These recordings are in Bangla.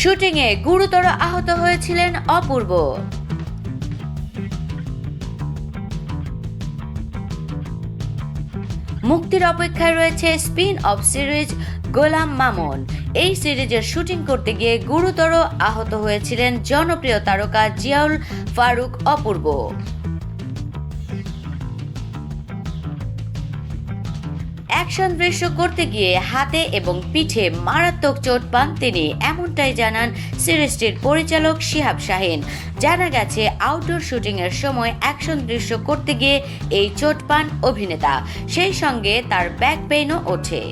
শুটিংয়ে গুরুতর আহত হয়েছিলেন অপূর্ব। মুক্তির অপেক্ষায় রয়েছে spin off series Golam Mamun. এই সিরিজের শুটিং করতে গিয়ে গুরুতর আহত হয়েছিলেন জনপ্রিয় তারকা জিয়াউল ফারুক অপূর্ব। অ্যাকশন দৃশ্য করতে গিয়ে হাতে এবং পিঠে মারাত্মক চোট পান তিনি, এমনটাই জানান সিরিজটির পরিচালক শিহাব শাহিন। জানা গেছে আউটডোর শুটিংয়ের সময় অ্যাকশন দৃশ্য করতে গিয়ে এই চোট পান অভিনেতা। সেই সঙ্গে তার ব্যাক পেইনও ওঠে।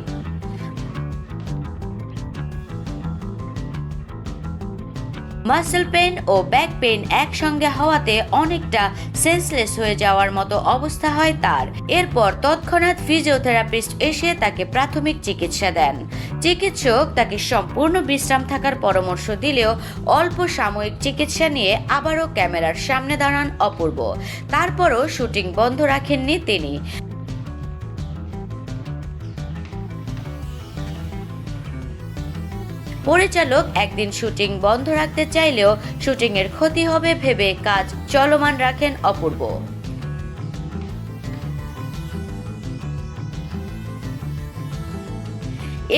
মাসেল পেন ও ব্যাক পেন একসঙ্গে হওয়াতে অনেকটা সেন্সলেস হয়ে যাওয়ার মতো অবস্থা হয় তার। এরপর তৎক্ষণাৎ ফিজিওথেরাপিস্ট এসে তাকে প্রাথমিক চিকিৎসা দেন। চিকিৎসক তাকে সম্পূর্ণ বিশ্রাম থাকার পরামর্শ দিলেও অল্প সাময়িক চিকিৎসা নিয়ে আবারও ক্যামেরার সামনে দাঁড়ান অপূর্ব। তারপরও শুটিং বন্ধ রাখেননি তিনি। পরিচালক একদিন শুটিং বন্ধ রাখতে চাইলেও শুটিংয়ের ক্ষতি হবে ভেবে কাজ চলমান রাখেন অপূর্ব।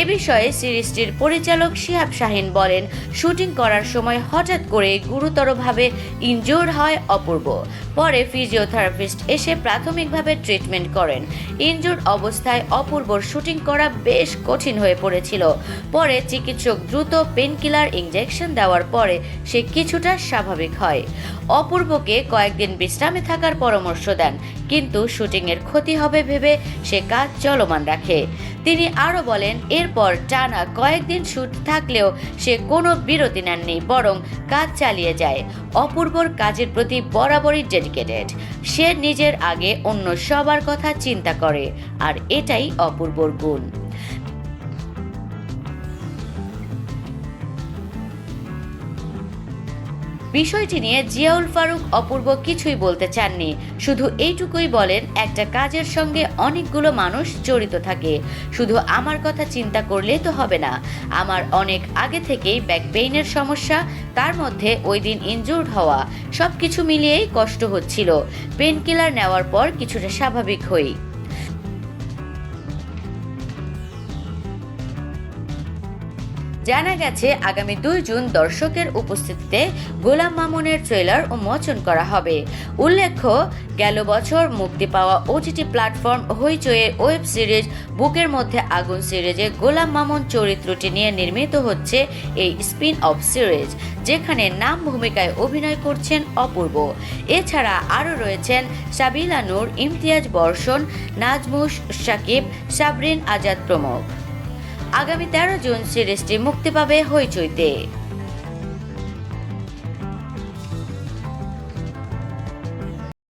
এ বিষয়ে সিরিজটির পরিচালক শিহাব শাহিন বলেন, শুটিং করার সময় হঠাৎ করে গুরুতরভাবে ইনজোর্ড হয় অপূর্ব। পরে ফিজিওথেরাপিস্ট এসে প্রাথমিকভাবে ট্রিটমেন্ট করেন। ইনজোর অবস্থায় অপূর্বর শুটিং করা বেশ কঠিন হয়ে পড়েছিল। পরে চিকিৎসক দ্রুত পেনকিলার ইঞ্জেকশন দেওয়ার পরে সে কিছুটা স্বাভাবিক হয়। অপূর্বকে কয়েকদিন বিশ্রামে থাকার পরামর্শ দেন, কিন্তু শুটিংয়ের ক্ষতি হবে ভেবে সে কাজ চলমান রাখে। তিনি আরও বলেন এরপর টানা কয়েকদিন শুট থাকলেও সে কোনো বিরতি নেননি, বরং কাজ চালিয়ে যায়। অপূর্বর কাজের প্রতি বরাবরই ডেডিকেটেড সে নিজের আগে অন্য সবার কথা চিন্তা করে, আর এটাই অপূর্বর গুণ। বিষয়টি নিয়ে জিয়াউল ফারুক অপূর্ব কিছুই বলতে চাননি। শুধু এইটুকুই বলেন, একটা কাজের সঙ্গে অনেকগুলো মানুষ জড়িত থাকে। শুধু আমার কথা চিন্তা করলেই তো হবে না। আমার অনেক আগে থেকেই ব্যাক পেইনের সমস্যা, তার মধ্যে ওই দিন ইনজুর্ড হওয়া সব কিছু মিলিয়েই কষ্ট হচ্ছিল। পেন কিলার নেওয়ার পর কিছুটা স্বাভাবিক হই। জানা গেছে, আগামী দুই জুন দর্শকের উপস্থিতিতে গোলাম মামুনের ট্রেলার উন্মোচন করা হবে। উল্লেখ্য, গেল বছর মুক্তি পাওয়া ওটিটি প্ল্যাটফর্ম হইচইয়ের ওয়েব সিরিজ বুকের মধ্যে আগুন সিরিজে গোলাম মামুন চরিত্রটি নিয়ে নির্মিত হচ্ছে এই স্পিন অফ সিরিজ, যেখানে নাম ভূমিকায় অভিনয় করছেন অপূর্ব। এছাড়া আরও রয়েছেন সাবিলা নূর, ইমতিয়াজ বর্ষণ, নাজমুস, সাকিব, সাবরিন আজাদ প্রমুখ। আগামী তেরো জুন সিরিজটি মুক্তি পাবে হইচইতে।